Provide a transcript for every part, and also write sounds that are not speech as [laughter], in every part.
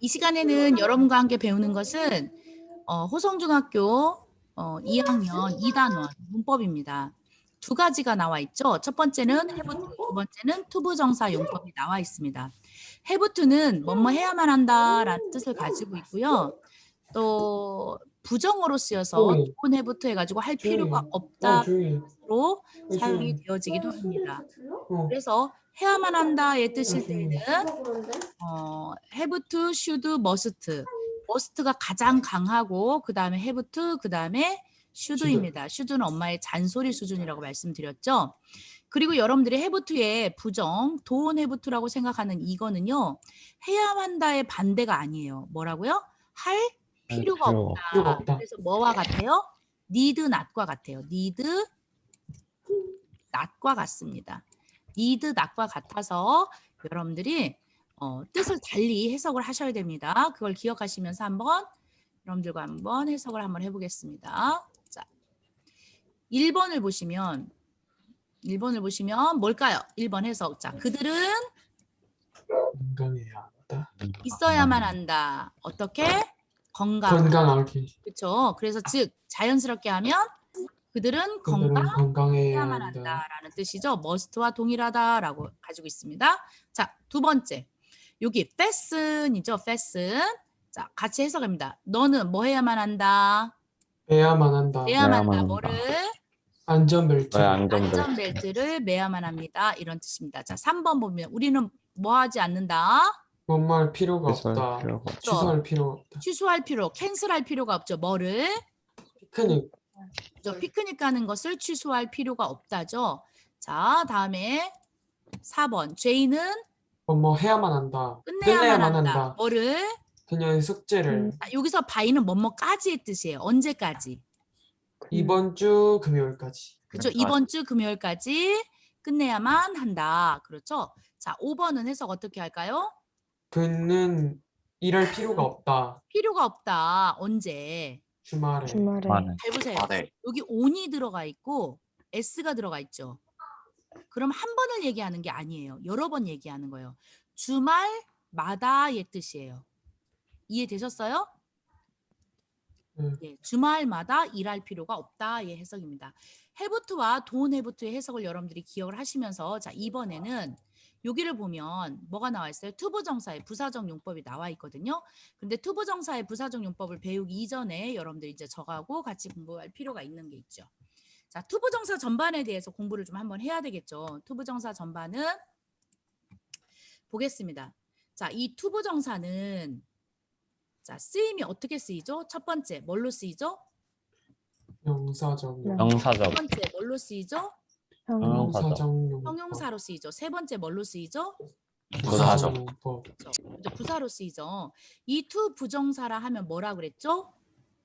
이 시간에는 여러분과 함께 배우는 것은 어, 호성중학교 어, 2학년 2단원 문법입니다. 두 가지가 나와 있죠. 첫 번째는 해부투, 두 번째는 투부정사 용법이 나와 있습니다. 해부투는 뭐뭐 해야만 한다라는 뜻을 가지고 있고요. 또 부정어로 쓰여서 네. 좋은 해부투 해가지고 할 필요가 어, 없다로 조용히. 사용이 되어지기도 합니다. 어. 그래서 해야만 한다의 뜻일 음. 때는 어, have to, should, must. must가 가장 강하고 그 다음에 have to, 그 다음에 should입니다. should는 엄마의 잔소리 수준이라고 말씀드렸죠. 그리고 여러분들이 have to의 부정, don't have to라고 생각하는 이거는요. 해야만 한다의 반대가 아니에요. 뭐라고요? 할 필요가 필요가 없다. 필요가 없다. 그래서 뭐와 같아요? need not과 같아요. need not과 같습니다. Need not과 같아서 여러분들이 어, 뜻을 달리 해석을 하셔야 됩니다. 그걸 기억하시면서 한번 여러분들과 한번 해석을 한번 해보겠습니다. 자, 1번을 보시면 1번을 보시면 뭘까요? 1번 해석. 자, 그들은 건강해야 한다. 있어야만 한다. 어떻게? 건강. 건강하게. 그렇죠. 그래서 즉 자연스럽게 하면 그들은 그들은 건강 건강해야 해야만 한다. 한다라는 뜻이죠. must와 동일하다라고 가지고 있습니다. 자, 두 번째. 여기 fasten이죠. fasten. 자, 같이 해석합니다. 너는 뭐 해야만 한다? 해야만 한다. 매야만 한다. 매야만 뭐를? 안전벨트. 왜 안전벨트? 안전벨트를 매야만 합니다. 이런 뜻입니다. 자, 3번 보면 우리는 뭐 하지 않는다? 뭔말 필요가 취소할 없다. 필요가 없다. 취소할 필요가 없다. 취소할 필요, 캔슬할 필요가 없죠. 뭐를? 피크닉. 그죠? 피크닉 가는 것을 취소할 필요가 없다죠. 자, 다음에 4번. 제이는 뭐뭐 해야만 한다. 끝내야만, 한다. 뭐를? 그녀의 숙제를 아, 여기서 바이는 뭐뭐까지의 뜻이에요. 언제까지? 이번 주 금요일까지. 그렇죠. 끝까지. 이번 주 금요일까지 끝내야만 한다. 그렇죠. 자, 5번은 해석 어떻게 할까요? 그는 일할 필요가 없다. 필요가 없다. 언제? 주말에. 주말에 많은. 잘 보세요. 아, 네. 여기 on이 들어가 있고 s가 들어가 있죠. 그럼 한 번을 얘기하는 게 아니에요. 여러 번 얘기하는 거예요. 주말마다의 뜻이에요. 이해되셨어요? 음. 예, 주말마다 일할 필요가 없다의 해석입니다. 해부투와 돈 해부투의 해석을 여러분들이 기억을 하시면서 자 이번에는 여기를 보면 뭐가 나와 있어요? 투부정사의 부사적 용법이 나와 있거든요. 근데 투부정사의 부사적 용법을 배우기 이전에 여러분들 이제 저하고 같이 공부할 필요가 있는 게 있죠. 자, 투부정사 전반에 대해서 공부를 좀 한번 해야 되겠죠. 투부정사 전반은 보겠습니다. 자, 이 투부정사는 자, 쓰임이 어떻게 쓰이죠? 첫 번째, 뭘로 쓰이죠? 명사적 명- 용. 두 영사적. 번째, 뭘로 쓰이죠? 형용 명사적 용. 형용사로 쓰이죠. 세 번째, 뭘로 쓰이죠? 용법. 그렇죠. 부사로 쓰이죠. 이 투 부정사라 하면 뭐라 그랬죠?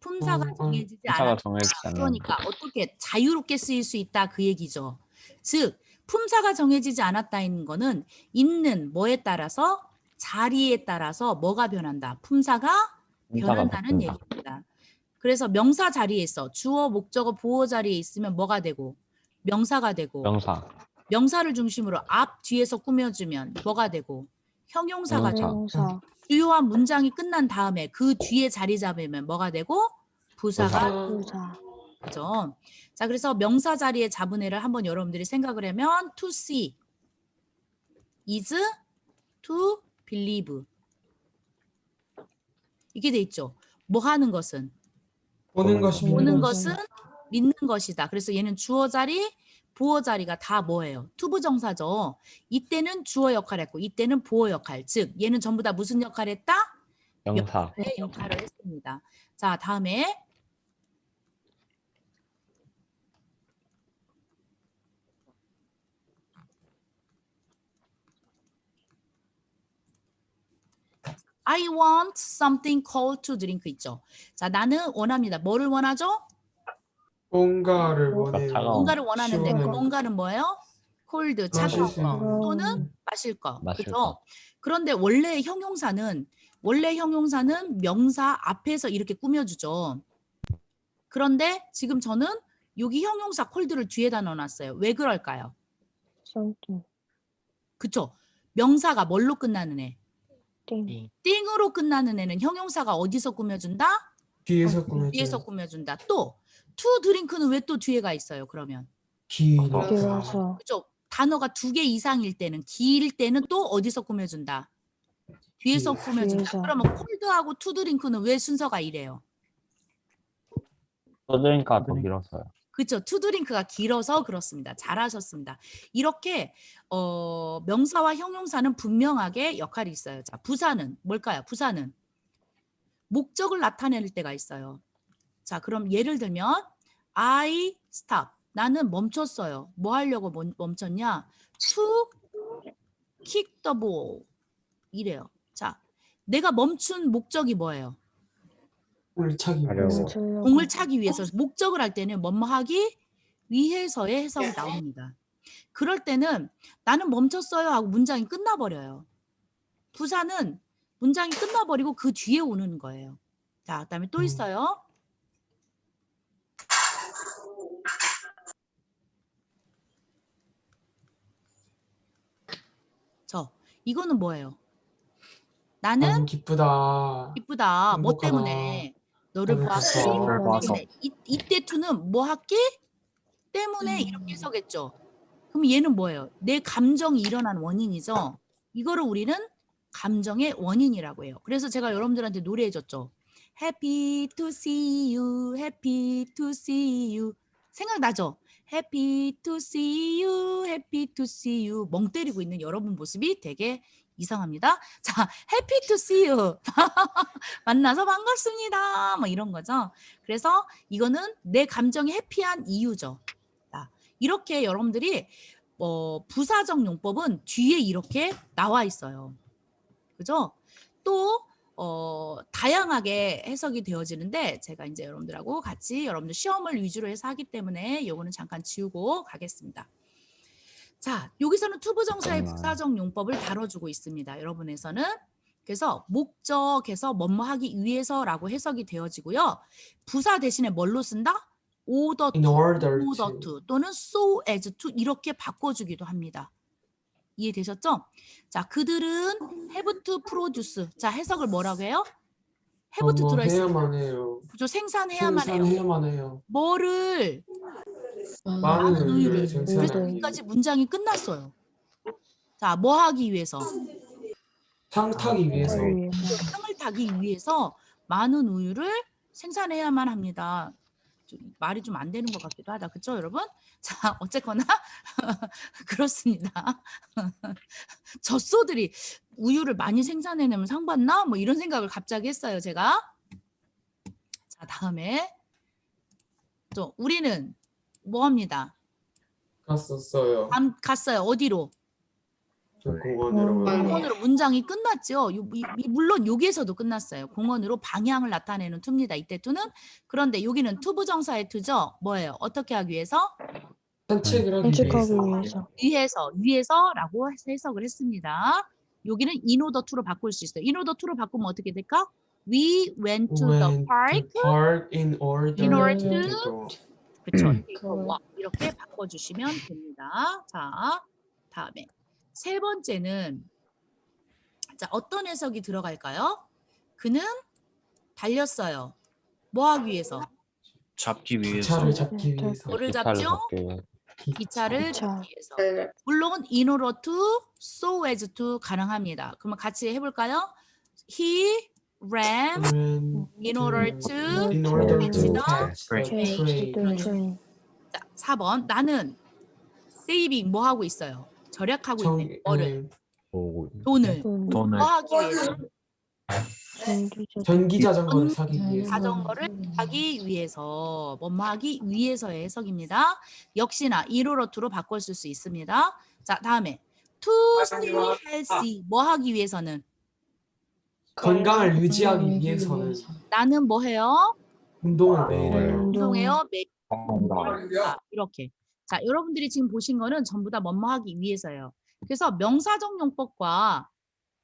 품사가 음, 음. 정해지지 않았다. 정해지지 않는. 그러니까 어떻게 자유롭게 쓰일 수 있다 그 얘기죠. 즉 품사가 정해지지 않았다는 거는 있는 뭐에 따라서 자리에 따라서 뭐가 변한다. 품사가 변한다는 바뀐다. 얘기입니다. 그래서 명사 자리에 있어 주어, 목적어, 보어 자리에 있으면 뭐가 되고 명사가 되고 명사. 명사를 중심으로 앞 뒤에서 꾸며주면 뭐가 되고 형용사가 형용사. 되고 형용사 주요한 문장이 끝난 다음에 그 뒤에 자리 잡으면 뭐가 되고 부사가 부사. 그죠? 자, 그래서 명사 자리에 잡은 애를 한번 여러분들이 생각을 하면 to see is to believe 이게 돼 있죠. 뭐 하는 것은 보는 것이 보는 보는 믿는 것은 믿는 것이다. 그래서 얘는 주어 자리, 보어 자리가 다 뭐예요? 투부 정사죠. 이때는 주어 역할 했고 이때는 보어 역할. 즉 얘는 전부 다 무슨 역할 했다? 의 역할을 했습니다. 자, 다음에 I want something cold to drink 있죠. 자, 나는 원합니다. 뭐를 원하죠? 뭔가를 뭔가 원해요. 차가운. 뭔가를 원하는데 그 시원한 뭔가는 뭐예요? 콜드, 마실 차가운 수거 있는. 또는 마실 거. 마실 그죠? 거. 그런데 원래 형용사는 원래 형용사는 명사 앞에서 이렇게 꾸며주죠. 그런데 지금 저는 여기 형용사 콜드를 뒤에다 넣어놨어요. 왜 그럴까요? something 그쵸? 명사가 뭘로 끝나는 애? 띵. 띵으로 끝나는 애는 형용사가 어디서 꾸며준다? 뒤에서 어, 꾸며줘요. 뒤에서 꾸며준다. 또 투 드링크는 왜 또 뒤에가 있어요? 그러면 길어서. 그죠? 단어가 두 개 이상일 때는 길 때는 또 어디서 꾸며준다? 뒤에서 뒤에. 꾸며준다. 그러면 콜드하고 투 드링크는 왜 순서가 이래요? 떠드니까 더 길었어요. 그렇죠. 투 드링크가 길어서 그렇습니다. 잘하셨습니다. 이렇게 어, 명사와 형용사는 분명하게 역할이 있어요. 자, 부사는 뭘까요? 부사는 목적을 나타낼 때가 있어요. 자, 그럼 예를 들면 I stop. 나는 멈췄어요. 뭐 하려고 멈- 멈췄냐? To kick the ball. 이래요. 자, 내가 멈춘 목적이 뭐예요? 공을 차기. 위해서. 공을 차기 위해서 목적을 할 때는 뭐뭐 하기 위해서의 해석이 나옵니다. 그럴 때는 나는 멈췄어요 하고 문장이 끝나버려요. 부사는 문장이 끝나버리고 그 뒤에 오는 거예요. 자, 그다음에 또 음. 있어요. 저 이거는 뭐예요? 나는 나는 기쁘다. 기쁘다. 뭐 행복하다. 때문에 너를 너를 보았기 봤어. 너를 봐서. 때문에 이, 이때 투는 뭐 했기 때문에 음. 이렇게 해석했죠. 그럼 얘는 뭐예요? 내 감정이 일어난 원인이죠. 이거를 우리는 감정의 원인이라고 해요. 그래서 제가 여러분들한테 노래해줬죠. Happy to see you, happy to see you. 생각나죠? Happy to see you, happy see you. 멍 때리고 있는 여러분 모습이 되게 이상합니다. 자, happy see you. [laughs] 만나서 반갑습니다. 뭐 이런 거죠. 그래서 이거는 내 감정이 해피한 이유죠. 자, 이렇게 여러분들이 어, 부사적 용법은 뒤에 이렇게 나와 있어요. 그죠? 또 어, 다양하게 해석이 되어지는데 제가 이제 여러분들하고 같이 여러분들 시험을 위주로 해서 하기 때문에 요거는 잠깐 지우고 가겠습니다. 자, 여기서는 투부정사의. 부사적 용법을 다뤄주고 있습니다. 여러분에서는 그래서 목적에서 뭐뭐 하기 위해서라고 해석이 되어지고요. 부사 대신에 뭘로 쓴다? order to, order to 또는 so as to 이렇게 바꿔주기도 합니다. 이해되셨죠? 자, 그들은 have to produce. 자, 해석을 뭐라고 해요? have to 뭐 들어있어요. 해야만 해요. 그죠? 생산해야만 해요. 생산해야만 해요. 뭐를 많은 많은 우유를. 우유를 그래서 생산하기 여기까지 문장이 끝났어요. 자, 뭐 하기 위해서? 상 타기 위해서. 상을 타기 위해서 많은 우유를 생산해야만 합니다. 좀 말이 좀 안 되는 것 같기도 하다. 그렇죠, 여러분? [laughs] 자, 어쨌거나 [laughs] 그렇습니다. [laughs] 젖소들이 우유를 많이 생산해내면 상 받나? 뭐 이런 생각을 갑자기 했어요, 제가. 자, 다음에 또 우리는 뭐 합니다? 갔었어요. 감, 갔어요. 어디로? 저 공원으로. 음. 공원으로 문장이 끝났죠. 요- 이- 이- 물론 여기에서도 끝났어요. 공원으로 방향을 나타내는 투입니다. 이때 투는 그런데 여기는 투부정사의 투죠. 뭐예요? 어떻게 하기 위해서? 산책을 하기 산책하기 위해서. 위해서. 위해서, 위해서라고 해서 해석을 했습니다. 여기는 in order to로 바꿀 수 있어요. in order to로 바꾸면 어떻게 될까? We went to the Went park. to park in order, In order to. 그렇죠. 음. 이렇게 바꿔주시면 됩니다. 자, 다음에 세 번째는 자 어떤 해석이 들어갈까요? 그는 달렸어요. 뭐 하기 위해서? 잡기 위해서 차를 잡기 네, 위해서. 뭐를 잡죠? 기차를 기차. 잡기 위해서. 물론 in order to, so as to 가능합니다. 그러면 같이 해볼까요? He ran Ran in order to in order catch to the train. 자, 4번 나는 saving 뭐 하고 있어요? 절약하고 정- 있는 뭐를? 음, 보고 돈을 돈, 돈을 뭐 하기 위해서? 전기 자. 전기 자전거를 음, 사기 위해서. 자전거를 하기 위해서 뭐뭐 하기 위해서의 해석입니다. 역시나 이로로투로 바꿔 쓸 수 있습니다. 자 다음에 to stay healthy 뭐 하기 위해서는 건강을 유지하기 위해서는 나는 뭐 해요? 운동을 매일 해요. 해요. 운동해요. 매일 건강 자, 이렇게. 자, 여러분들이 지금 보신 거는 전부 다 뭐뭐 하기 위해서예요. 그래서 명사적 용법과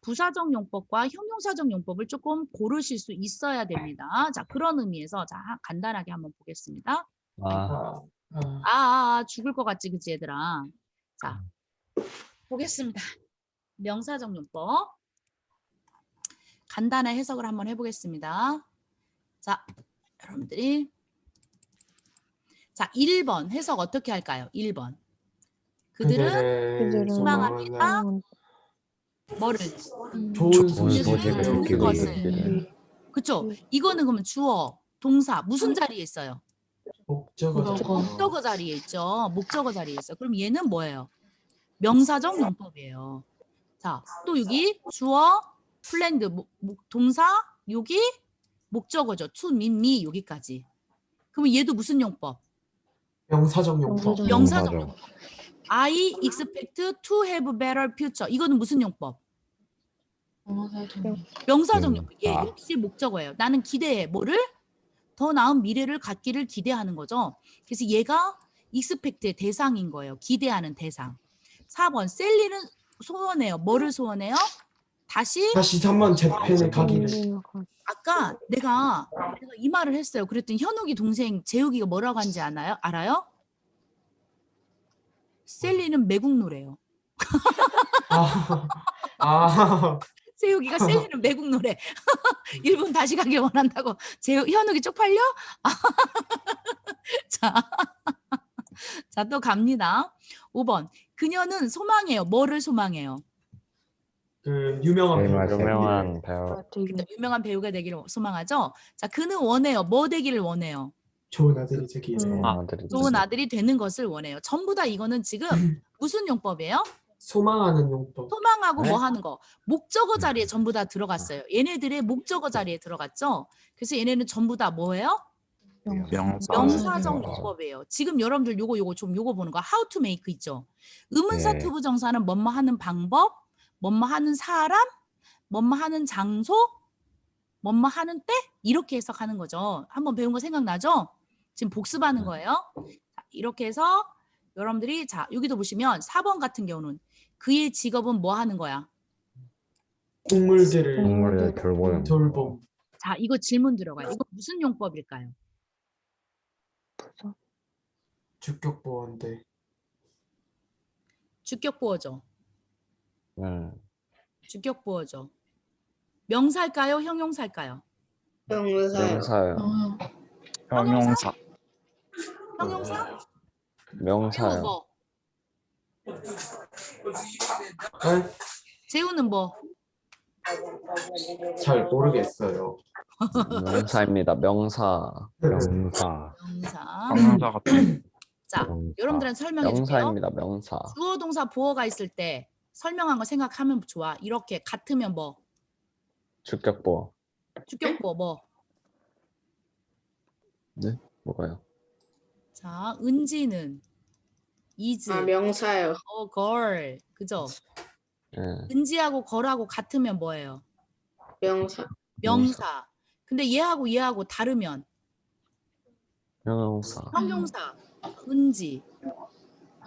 부사적 용법과 형용사적 용법을 조금 고르실 수 있어야 됩니다. 자, 그런 의미에서 자, 하- 간단하게 한번 보겠습니다. 아 아, 아, 아, 아, 아, 죽을 것 같지, 그치, 얘들아. 자, 보겠습니다. 명사적 용법. 간단한 해석을 한번 해보겠습니다. 자, 여러분들이 자 1번 해석 어떻게 할까요? 1번 그들은 그들은 소망합니다. 소망하는 뭐를 좋은 좋은 소식을 소식을. 듣기를. 그쵸? 음. 이거는 그러면 주어, 동사 무슨 자리에 있어요? 목적어 목적어 자리에 있죠. 목적어 자리에 있어. 그럼 얘는 뭐예요? 명사적 용법이에요. 자, 또 여기 주어, 플랜드, 목- 목- 동사, 여기 목적어죠. to, mean, me 여기까지. 그러면 얘도 무슨 용법? 명사적 용법 명사적. 용법. I expect to have better future. 이거는 무슨 용법? 명사적 음, 용법. 예, 아. 역시 목적어예요. 나는 기대해. 뭐를? 더 나은 미래를 갖기를 기대하는 거죠. 그래서 얘가 expect의 대상인 거예요. 기대하는 대상. 4번 셀리는 소원해요. 뭐를 소원해요? 다시 다시 3번 재팬에 가기를 아까 내가 내가 이 말을 했어요. 그랬더니 현욱이 동생 재욱이가 뭐라고 한지 아나요? 알아요? 셀리는 매국 노래요. 아, 아 [laughs] 세욱이가 셀리는 매국 노래. [laughs] 일본 다시 가길 원한다고. 제 현욱이 쪽팔려? [laughs] 자, 자 또 갑니다. 5번. 그녀는 소망해요. 뭐를 소망해요? 그 유명한 배우 유명한 유명한 배우. 그러니까 유명한 배우가 되기를 소망하죠. 자, 그는 원해요. 뭐 되기를 원해요? 좋은 아들이 되기를 음. 좋은 아들이 좋은. 아들이 되는 것을 원해요. 전부 다 이거는 지금 [clears throat] 무슨 용법이에요? 소망하는 용법 소망하고 네. 뭐 하는 거 목적어 자리에 전부 다 들어갔어요. 얘네들의 목적어 자리에 들어갔죠. 그래서 얘네는 전부 다 뭐예요? 명사. 명사적 명사. 용법이에요. 지금 여러분들 요거 요거 좀 요거 보는 거 how to make 있죠. 의문사 네. 투부 정사는 뭐뭐 하는 방법, 뭐뭐 하는 사람, 뭐뭐 하는 장소, 뭐뭐 하는 때 이렇게 해석하는 거죠. 한번 배운 거 생각나죠? 지금 복습하는 네. 거예요. 자, 이렇게 해서 여러분들이 자 여기도 보시면 4번 같은 경우는 그의 직업은 뭐 하는 거야? 동물들을 동물을 돌보는 돌봄 자 이거 질문 들어가요. 이거 무슨 용법일까요? 주격보원대 주격 보어죠. 네. 주격 보어죠. 명사일까요? 형용사일까요? 명사요. 명사요. 형용사. 형용사? 명사요. 뭐? 네? 재우는 뭐? 잘 모르겠어요 명사입니다. 명사. 명사. 명사. 같은. 자, 명사. 여러분들한테 설명해 줄게요. 명사입니다. 명사. 주어 동사 보어가 있을 때 설명한 거 생각하면 좋아. 이렇게 같으면 뭐? 주격보. 주격 보어 뭐? 뭐가요? 자, 은지는 is 아 명사요. 어 girl. 그죠? 예. 은지하고 걸하고 같으면 뭐예요? 명사. 명사. 근데 얘하고 얘하고 다르면 명사. 형용사. 은지,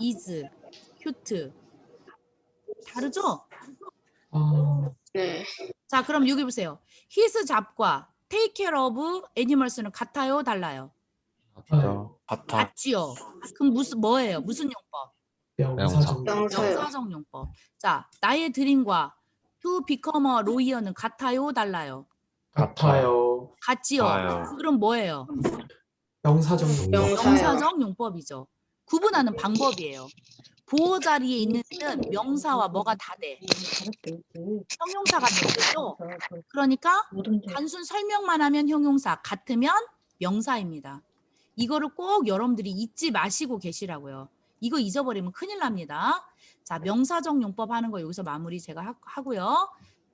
is, cute. 다르죠? 아 네. 자, 그럼 여기 보세요. his 잡과 take care of animals는 같아요, 달라요? 맞죠. 같아. 같지요. 그럼 무슨 뭐예요? 무슨 용법? 명사적 용법. 자, 나의 드림과 to become a lawyer는 같아요, 달라요? 같아요 같지요. 같아요. 그럼 뭐예요? 명사적 용법. 명사적 용법이죠. 구분하는 방법이에요. 보호 자리에 있는 애는 명사와 뭐가 다 돼. 형용사가 되죠. 그러니까 단순 설명만 하면 형용사, 같으면 명사입니다. 이거를 꼭 여러분들이 잊지 마시고 계시라고요. 이거 잊어버리면 큰일 납니다. 자, 명사적 용법 하는 거 여기서 마무리 제가 하, 하고요.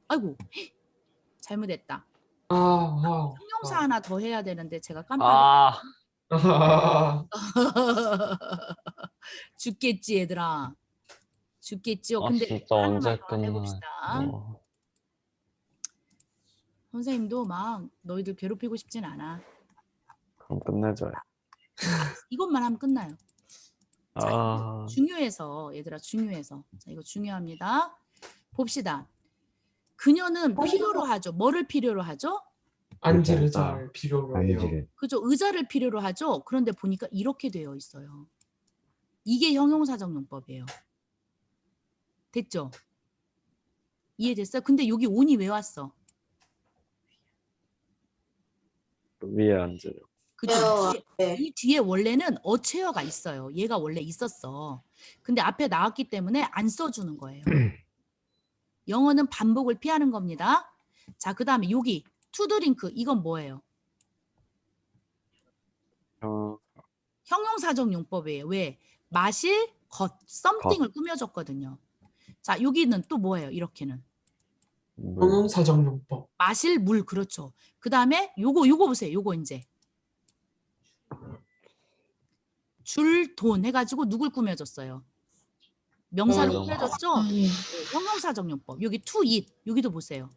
아이고, 헉, [gasps] 잘못했다. 아 와우 형용사 하나 더 해야 되는데 제가 깜빡 아. 아, [laughs] [laughs] 죽겠지 얘들아. 죽겠지요. 아, 근데 진짜 하나만 언제 더 끝나? 해봅시다. 어. 선생님도 막 너희들 괴롭히고 싶진 않아. 그럼 끝내줘요. 이것만 하면 끝나요. 아. 중요해서 얘들아 중요해서 자 이거 중요합니다. 봅시다. 그녀는 필요로 하죠. 뭐를 필요로 하죠? 그렇죠. 의자를 필요로 해요. 그죠? 의자를 필요로 하죠. 그런데 보니까 이렇게 되어 있어요. 이게 형용사적 용법이에요. 됐죠? 이해됐어요? 근데 여기 온이 왜 왔어? 위에 앉으려. 그죠? 뒤에- 앞에. 이 뒤에 원래는 어체어가 있어요. 얘가 원래 있었어. 근데 앞에 나왔기 때문에 안 써주는 거예요. [clears throat] 영어는 반복을 피하는 겁니다. 자, 그 다음에 여기 투드링크 이건 뭐예요? 형, 형용사적 용법이에요. 왜? 마실 것, 썸띵을 꾸며줬거든요. 자, 여기는 또 뭐예요? 이렇게는 물, 형용사적 용법. 마실 물 그렇죠. 그 다음에 요거 요거 보세요. 요거 이제 줄 돈 해가지고 누굴 꾸며줬어요? 명사를 어, 꾸며줬죠. 네, 형용사적 용법. 여기 to eat 여기도 보세요.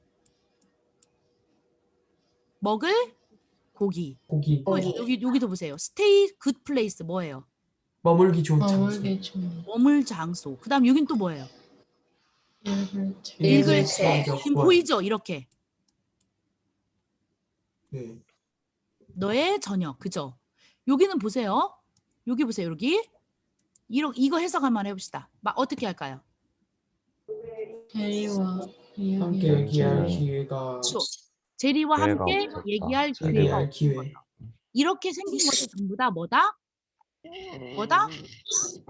먹을 고기. 고기. 또 고기. 여기 여기도 보세요. stay good place 뭐예요? 머물기 좋은 장소. 머물기 좀 머물 장소. 그다음 여긴 또 뭐예요? 읽을 책. 읽을 읽을 책. 책. 지금 보이죠? 이렇게 네. 너의 저녁 그죠? 여기는 보세요. 여기 보세요. 여기 이러, 이거 해석 한번 해봅시다. 막 어떻게 할까요? 대리와 이야기. 함께 얘기할 네. 기회가 그 기회가 함께 없었다. 얘기할 기회가 얘기할 없는 기회. 이렇게 생긴 것이 전부 다 뭐다? 뭐다?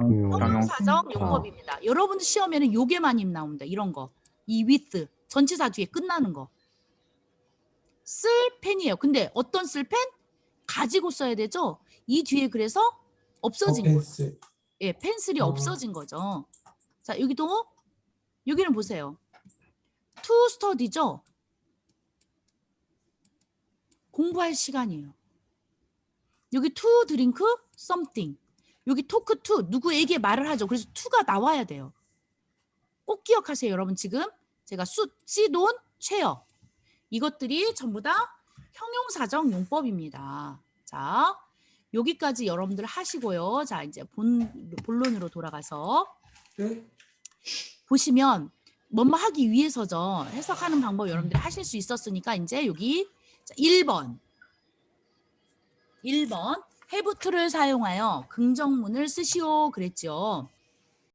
음, 형용사적 아. 용법입니다. 여러분 시험에는 요게 많이 나옵니다. 이런 거. 이 with 전치사 뒤에 끝나는 거. 쓸 펜이에요. 근데 어떤 쓸 펜? 가지고 써야 되죠. 이 뒤에 그래서 없어진 거예요. 예, 펜슬이 어. 없어진 거죠. 자, 여기도 여기는 보세요. to study죠. 공부할 시간이에요. 여기 to drink something. 여기 talk to 누구에게 말을 하죠. 그래서 to가 나와야 돼요. 꼭 기억하세요, 여러분. 지금 제가 수, 시돈, 체어 이것들이 전부 다 형용사적 용법입니다. 자, 여기까지 여러분들 하시고요. 자, 이제 본 본론으로 돌아가서 네. 보시면 뭐뭐 하기 위해서죠. 해석하는 방법 여러분들이 하실 수 있었으니까 이제 여기 자, 1번. 1번. have to를 사용하여 긍정문을 쓰시오 그랬죠.